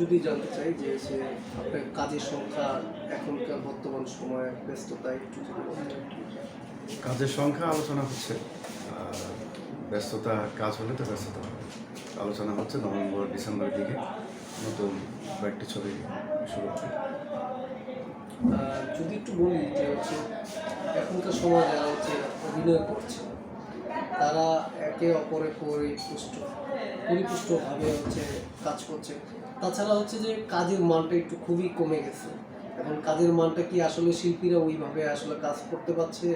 যদি জানতে চাই যে সে আপনার কাজের সংখ্যা এখনকার বর্তমান সময়ে ব্যস্ততা একটু কাজের সংখ্যা আলোচনা হচ্ছে। ব্যস্ততা কাজ হলে তো ব্যস্ততা আলোচনা হচ্ছে নভেম্বর ডিসেম্বরের দিকে। নতুন কয়েকটি ছবি শুরু হবে। যদি একটু বলি যে হচ্ছে এখনকার সময় যারা হচ্ছে অভিনয় করছে তারা একে অপরে পরিপুষ্ট পরিপুষ্টভাবে হচ্ছে কাজ করছে। তাছাড়া হচ্ছে যে কাজের মানটা একটু খুবই কমে গেছে। এখন কাজের মানটা কি আসলে শিল্পীরা ওইভাবে আসলে কাজ করতে পারছে?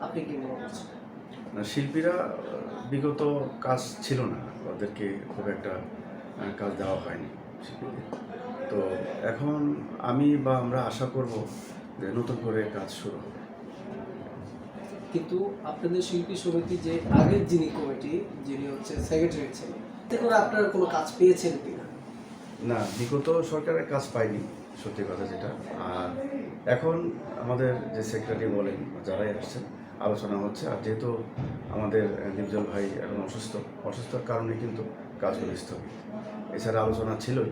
আপনি কি মনে করছেন? না, শিল্পীরা বিগত কাজ ছিল না। ওদেরকে খুব একটা কাজ দেওয়া হয়নি শিল্পীদের। তো এখন আমি বা আমরা আশা করব যে নতুন করে কাজ শুরু হবে। কিন্তু আপনাদের শিল্পী সমিতি যে আগের যিনি কমিটি, যিনি হচ্ছে সেক্রেটারি ছিলেন, এতে করে আপনারা কোনো কাজ পেয়েছেন কিনা? না বিগত সরকারের কাজ পাইনি, সত্যি কথা যেটা। আর এখন আমাদের যে সেক্রেটারি বলেন যারাই আসছেন, আলোচনা হচ্ছে। আর যেহেতু আমাদের নির্জল ভাই এখন অসুস্থ, অসুস্থতার কারণে কিন্তু কাজগুলো স্থগিত। এছাড়া আলোচনা ছিলই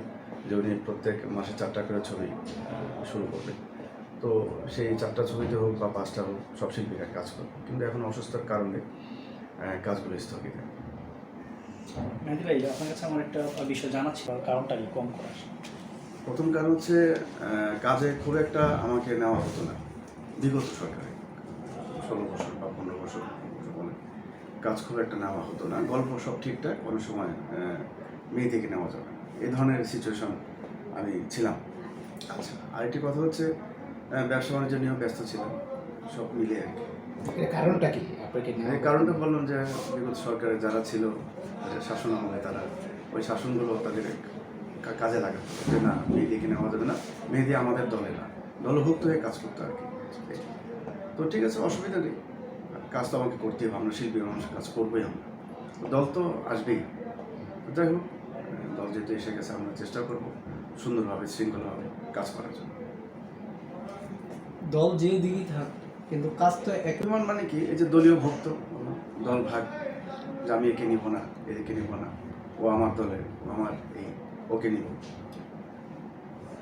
যে উনি প্রত্যেক মাসে চারটা করে ছবি শুরু করবে তো সেই চারটা ছবিতে হোক বা পাঁচটা হোক সব শিল্পীরা কাজ করবে কিন্তু এখন অসুস্থতার কারণে কাজগুলো স্থগিত মেহেদি ভাই আপনার কাছে আমার একটা বিষয় জানা ছিল কারণটা কি কম করার। প্রথম কারণ হচ্ছে কাজে খুব একটা আমাকে নেওয়া হতো না। বিগত সরকারে ষোলো বছর বা পনেরো বছর কাজ খুব একটা নেওয়া হতো না। গল্প সব ঠিকঠাক কোনো সময় আহ, মেয়ে থেকে নেওয়া যাবে না। এই ধরনের সিচুয়েশন আমি ছিলাম। আচ্ছা আরেকটি কথা হচ্ছে ব্যবসা বাণিজ্য নিয়েও ব্যস্ত ছিলাম সব মিলে আর কি। কারণটা কি? আপনাকে কারণটা বললাম যে বিগত সরকারে যারা ছিল শাসন আমলে তারা ওই শাসনগুলো তাদের কাজে লাগাতো যে না মেয়েদিকে নেওয়া যাবে না মেহেদি আমাদের দলে না। দলভুক্ত হয়ে কাজ করতো আর কি। তো ঠিক আছে অসুবিধা নেই। কাজ তো আমাকে করতেই হবে আমরা শিল্পী মানুষ কাজ করবোই আমরা। দল তো আসবেই। যাই হোক দল যেহেতু এসে গেছে আমরা চেষ্টা করব সুন্দরভাবে শৃঙ্খলাভাবে কাজ করার জন্য। দল যে দিকেই থাক কিন্তু কাজ তো এক অভিমান মানে কি এই যে দলীয় ভক্ত দল ভাগ যে আমি একে নিব না এদিকে নিব না ও আমার দলের আমার এই ওকে নিব।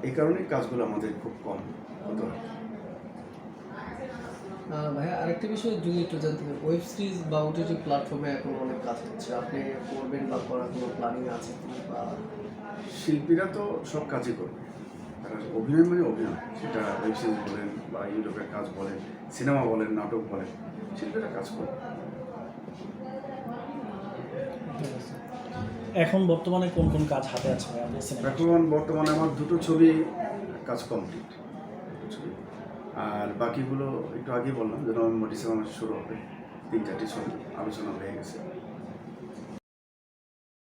এই কারণেই কাজগুলো আমাদের খুব কম হতো আর ভাইয়া আরেকটা বিষয় যদি একটু জানতে চাই ওয়েব সিরিজ বা ওটিটি প্ল্যাটফর্মে এখন অনেক কাজ হচ্ছে। আপনি করবেন বা করার কোনো প্ল্যানিং আছে বা শিল্পীরা তো সব কাজই করবে। অভিনয় মানে অভিনয়। সেটা ওয়েব সিরিজ বলেন বা ইউটিউবের কাজ বলেন সিনেমা বলেন নাটক বলেন শিল্পীরা কাজ করবে এখন বর্তমানে কোন কোন কাজ হাতে আছে এখন বর্তমানে আমার দুটো ছবি কাজ কমপ্লিট আর বাকিগুলো একটু আগে বললাম যে নভেম্বর ডিসেম্বর শুরু হবে। তিন চারটি ছবি আলোচনা হয়ে গেছে।